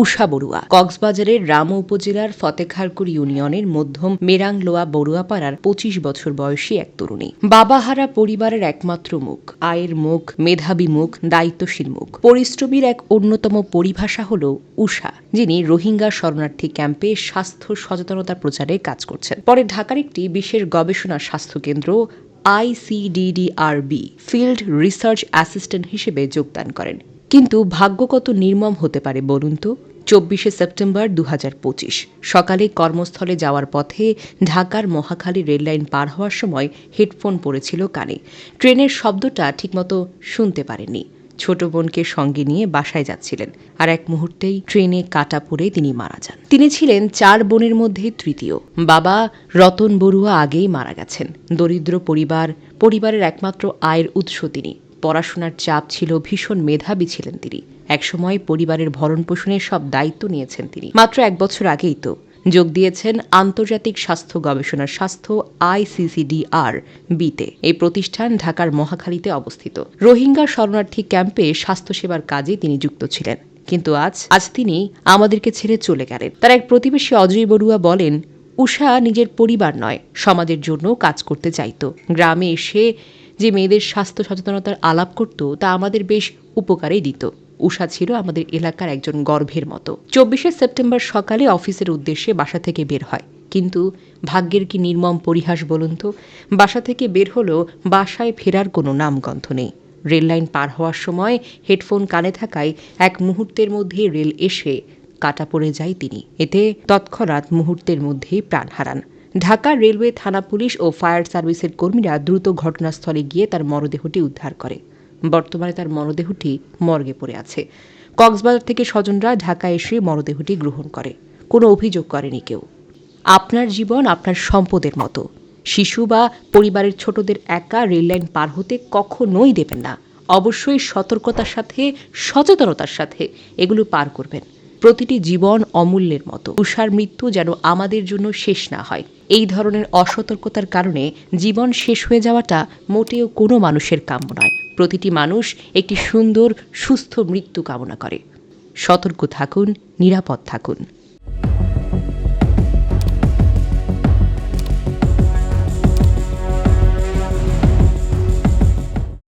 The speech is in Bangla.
উষা বড়ুয়া। কক্সবাজারের রাম উপজেলার ফতেখারকুর ইউনিয়নের মধ্যম মেরাংলোয়া বড়ুয়াপাড়ার পঁচিশ বছর বয়সী এক তরুণী। বাবাহারা পরিবারের একমাত্র মুখ। আয়ের মুখ, মেধাবী মুখ, দায়িত্বশীল মুখ। পরিশ্রমীর এক অন্যতম পরিভাষা হল উষা যিনি রোহিঙ্গা শরণার্থী ক্যাম্পে স্বাস্থ্য সচেতনতা প্রচারে কাজ করছেন। পরে ঢাকার একটি বিশেষ গবেষণা স্বাস্থ্য কেন্দ্র আইসিডিডিআরবি ফিল্ড রিসার্চ অ্যাসিস্ট্যান্ট হিসেবে যোগদান করেন। কিন্তু ভাগ্য কত নির্মম হতে পারে বলুন তো? চব্বিশে সেপ্টেম্বর দু হাজার পঁচিশ। সকালে কর্মস্থলে যাওয়ার পথে ঢাকার মহাখালী রেললাইন পার হওয়ার সময় হেডফোন পড়েছিল কানে। ট্রেনের শব্দটা ঠিকমতো শুনতে পারেননি। ছোট বোনকে সঙ্গে নিয়ে বাসায় যাচ্ছিলেন আর এক মুহূর্তেই ট্রেনে কাটা পড়ে তিনি মারা যান। তিনি ছিলেন চার বোনের মধ্যে তৃতীয়। বাবা রতন বড়ুয়া আগেই মারা গেছেন। দরিদ্র পরিবার, পরিবারের একমাত্র আয়ের উৎস তিনি। পড়াশোনার চাপ ছিল, ভীষণ মেধাবী ছিলেন তিনি। একসময় পরিবারের ভরণ পোষণের সব দায়িত্ব নিয়েছেন তিনি। মাত্র এক বছর আগেই তো যোগ দিয়েছেন আন্তর্জাতিক স্বাস্থ্য গবেষণা স্বাস্থ্য আইসিসিডিআর বিতে। এই প্রতিষ্ঠান ঢাকার মহাখালীতে অবস্থিত। রোহিঙ্গা শরণার্থী ক্যাম্পে স্বাস্থ্যসেবার কাজে তিনি যুক্ত ছিলেন। কিন্তু আজ আজ তিনি আমাদেরকে ছেড়ে চলে গেলেন। তার এক প্রতিবেশী অজয় বড়ুয়া বলেন উষা নিজের পরিবার নয়, সমাজের জন্য কাজ করতে চাইতো। গ্রামে এসে যে মেয়েদের স্বাস্থ্য সচেতনতার আলাপ করত, তা আমাদের বেশ উপকারেই দিত। উষা ছিল আমাদের এলাকার একজন গর্ভের মতো। চব্বিশে সেপ্টেম্বর সকালে অফিসের উদ্দেশ্যে বাসা থেকে বের হয়। কিন্তু ভাগ্যের কি নির্মম পরিহাস বলুন তো? বাসা থেকে বের হলেও বাসায় ফেরার কোনো নামগন্ধ নেই। রেললাইন পার হওয়ার সময় হেডফোন কানে থাকায় এক মুহূর্তের মধ্যে রেল এসে কাটা পড়ে যায় তিনি। এতে তৎক্ষণাৎ মুহূর্তের মধ্যেই প্রাণ হারান। ঢাকা রেলওয়ে থানা পুলিশ ও ফায়ার সার্ভিসের কর্মীরা দ্রুত ঘটনাস্থলে গিয়ে তার মরদেহটি উদ্ধার করে। বর্তমানে তার মরদেহটি মর্গে পড়ে আছে। কক্সবাজার থেকে স্বজনরা ঢাকা এসে মরদেহটি গ্রহণ করে। কোনো অভিযোগ করেনি কেউ। আপনার জীবন আপনার সম্পদের মতো। শিশু বা পরিবারের ছোটদের একা রেললাইন পার হতে কখনোই দেবেন না। অবশ্যই সতর্কতার সাথে, সচেতনতার সাথে এগুলো পার করবেন। প্রতিটি জীবন অমূল্যের মতো। উষার মৃত্যু যেন আমাদের জন্য শেষ না হয়। এই ধরনের অসতর্কতার কারণে জীবন শেষ হয়ে যাওয়াটা মোটেও কোনো মানুষের কাম্য নয়। প্রতিটি মানুষ একটি সুন্দর, সুস্থ মৃত্যু কামনা করে। সতর্ক থাকুন, নিরাপদ থাকুন।